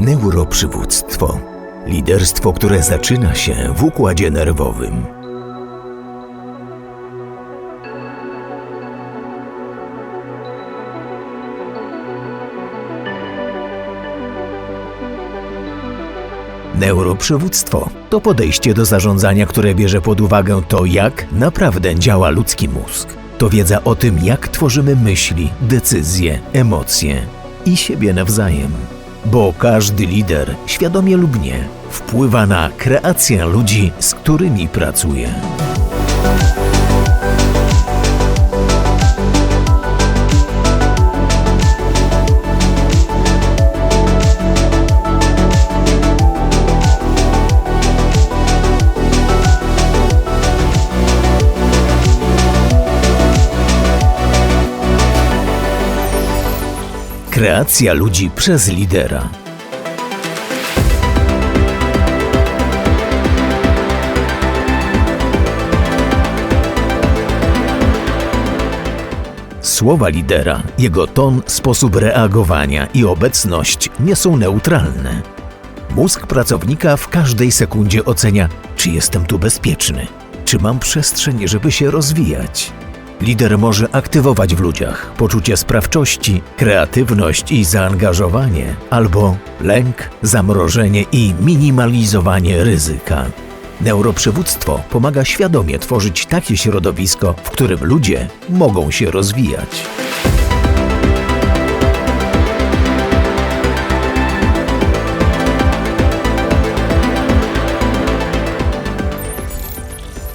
Neuroprzywództwo. Liderstwo, które zaczyna się w układzie nerwowym. Neuroprzywództwo to podejście do zarządzania, które bierze pod uwagę to, jak naprawdę działa ludzki mózg. To wiedza o tym, jak tworzymy myśli, decyzje, emocje i siebie nawzajem. Bo każdy lider, świadomie lub nie, wpływa na kreację ludzi, z którymi pracuje. Kreacja ludzi przez lidera. Słowa lidera, jego ton, sposób reagowania i obecność nie są neutralne. Mózg pracownika w każdej sekundzie ocenia, czy jestem tu bezpieczny, czy mam przestrzeń, żeby się rozwijać. Lider może aktywować w ludziach poczucie sprawczości, kreatywność i zaangażowanie, albo lęk, zamrożenie i minimalizowanie ryzyka. Neuroprzywództwo pomaga świadomie tworzyć takie środowisko, w którym ludzie mogą się rozwijać.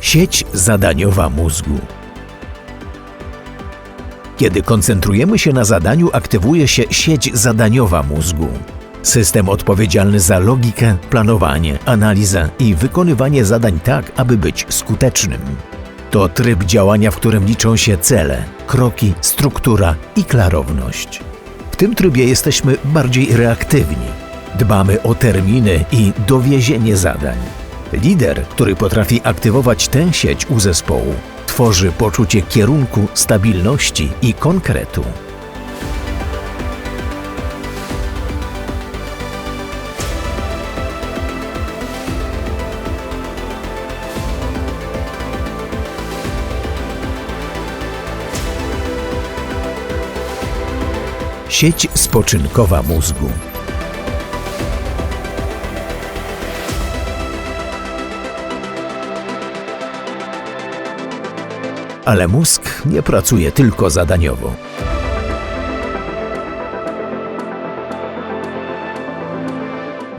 Sieć zadaniowa mózgu. Kiedy koncentrujemy się na zadaniu, aktywuje się sieć zadaniowa mózgu. System odpowiedzialny za logikę, planowanie, analizę i wykonywanie zadań tak, aby być skutecznym. To tryb działania, w którym liczą się cele, kroki, struktura i klarowność. W tym trybie jesteśmy bardziej reaktywni. Dbamy o terminy i dowiezienie zadań. Lider, który potrafi aktywować tę sieć u zespołu, tworzy poczucie kierunku, stabilności i konkretu. Sieć spoczynkowa mózgu. Ale mózg nie pracuje tylko zadaniowo.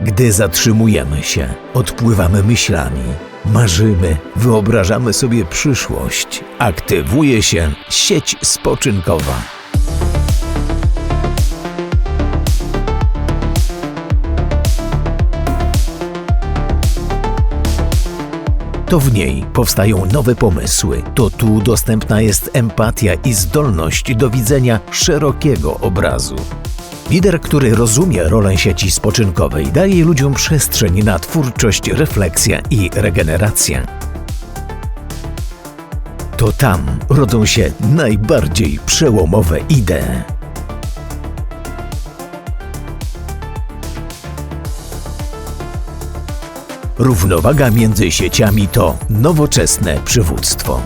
Gdy zatrzymujemy się, odpływamy myślami, marzymy, wyobrażamy sobie przyszłość, aktywuje się sieć spoczynkowa. To w niej powstają nowe pomysły. To tu dostępna jest empatia i zdolność do widzenia szerokiego obrazu. Lider, który rozumie rolę sieci spoczynkowej, daje ludziom przestrzeń na twórczość, refleksję i regenerację. To tam rodzą się najbardziej przełomowe idee. Równowaga między sieciami to nowoczesne przywództwo.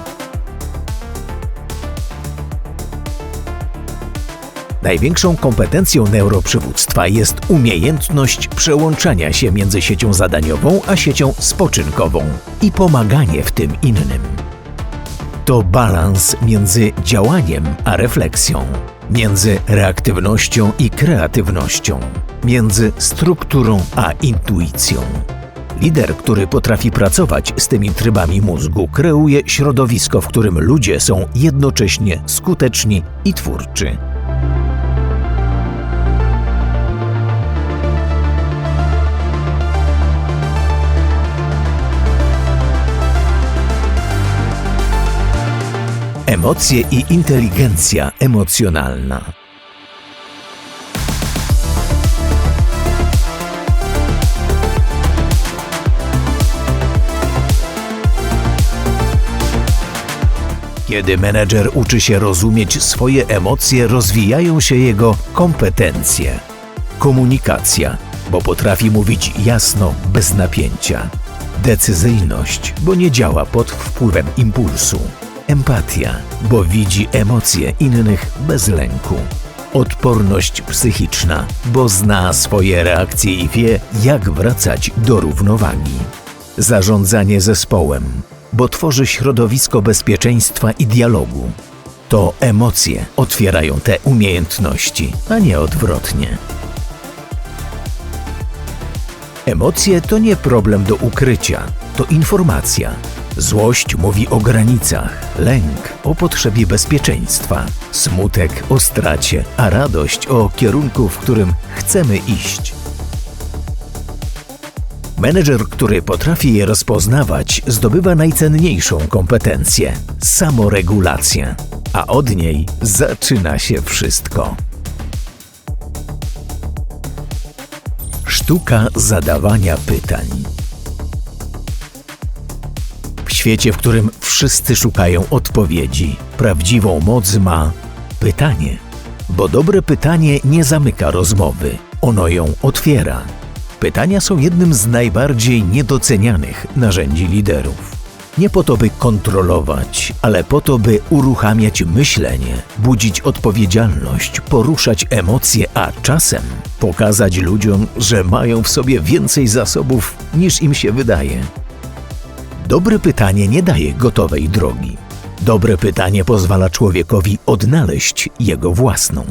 Największą kompetencją neuroprzywództwa jest umiejętność przełączania się między siecią zadaniową a siecią spoczynkową i pomaganie w tym innym. To balans między działaniem a refleksją, między reaktywnością i kreatywnością, między strukturą a intuicją. Lider, który potrafi pracować z tymi trybami mózgu, kreuje środowisko, w którym ludzie są jednocześnie skuteczni i twórczy. Emocje i inteligencja emocjonalna. Kiedy menedżer uczy się rozumieć swoje emocje, rozwijają się jego kompetencje. Komunikacja, bo potrafi mówić jasno, bez napięcia. Decyzyjność, bo nie działa pod wpływem impulsu. Empatia, bo widzi emocje innych bez lęku. Odporność psychiczna, bo zna swoje reakcje i wie, jak wracać do równowagi. Zarządzanie zespołem, bo tworzy środowisko bezpieczeństwa i dialogu. To emocje otwierają te umiejętności, a nie odwrotnie. Emocje to nie problem do ukrycia, to informacja. Złość mówi o granicach, lęk o potrzebie bezpieczeństwa, smutek o stracie, a radość o kierunku, w którym chcemy iść. Menedżer, który potrafi je rozpoznawać, zdobywa najcenniejszą kompetencję samoregulację, a od niej zaczyna się wszystko. Sztuka zadawania pytań. W świecie, w którym wszyscy szukają odpowiedzi, prawdziwą moc ma pytanie. Bo dobre pytanie nie zamyka rozmowy, ono ją otwiera. Pytania są jednym z najbardziej niedocenianych narzędzi liderów. Nie po to, by kontrolować, ale po to, by uruchamiać myślenie, budzić odpowiedzialność, poruszać emocje, a czasem pokazać ludziom, że mają w sobie więcej zasobów niż im się wydaje. Dobre pytanie nie daje gotowej drogi. Dobre pytanie pozwala człowiekowi odnaleźć jego własną.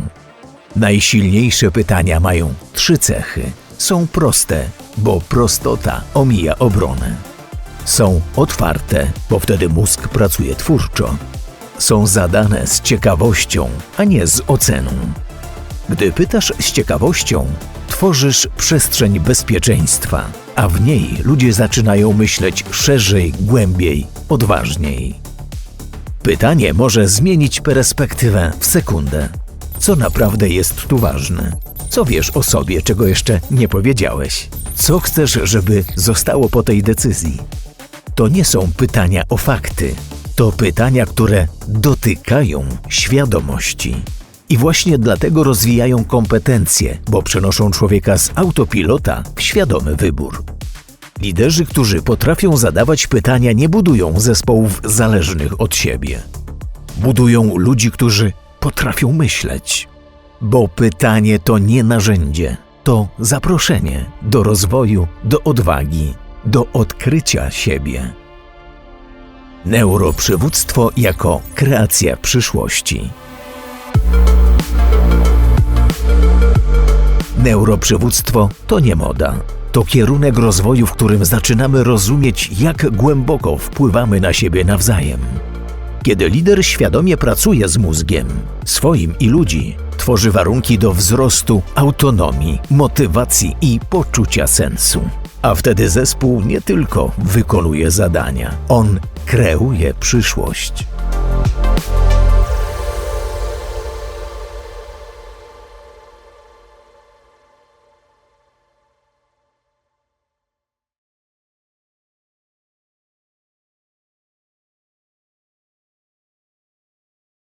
Najsilniejsze pytania mają trzy cechy. Są proste, bo prostota omija obronę. Są otwarte, bo wtedy mózg pracuje twórczo. Są zadane z ciekawością, a nie z oceną. Gdy pytasz z ciekawością, tworzysz przestrzeń bezpieczeństwa, a w niej ludzie zaczynają myśleć szerzej, głębiej, odważniej. Pytanie może zmienić perspektywę w sekundę. Co naprawdę jest tu ważne? Co wiesz o sobie, czego jeszcze nie powiedziałeś? Co chcesz, żeby zostało po tej decyzji? To nie są pytania o fakty, to pytania, które dotykają świadomości. I właśnie dlatego rozwijają kompetencje, bo przenoszą człowieka z autopilota w świadomy wybór. Liderzy, którzy potrafią zadawać pytania, nie budują zespołów zależnych od siebie. Budują ludzi, którzy potrafią myśleć. Bo pytanie to nie narzędzie, to zaproszenie do rozwoju, do odwagi, do odkrycia siebie. Neuroprzywództwo jako kreacja przyszłości. Neuroprzywództwo to nie moda. To kierunek rozwoju, w którym zaczynamy rozumieć, jak głęboko wpływamy na siebie nawzajem. Kiedy lider świadomie pracuje z mózgiem, swoim i ludzi, tworzy warunki do wzrostu, autonomii, motywacji i poczucia sensu. A wtedy zespół nie tylko wykonuje zadania, on kreuje przyszłość.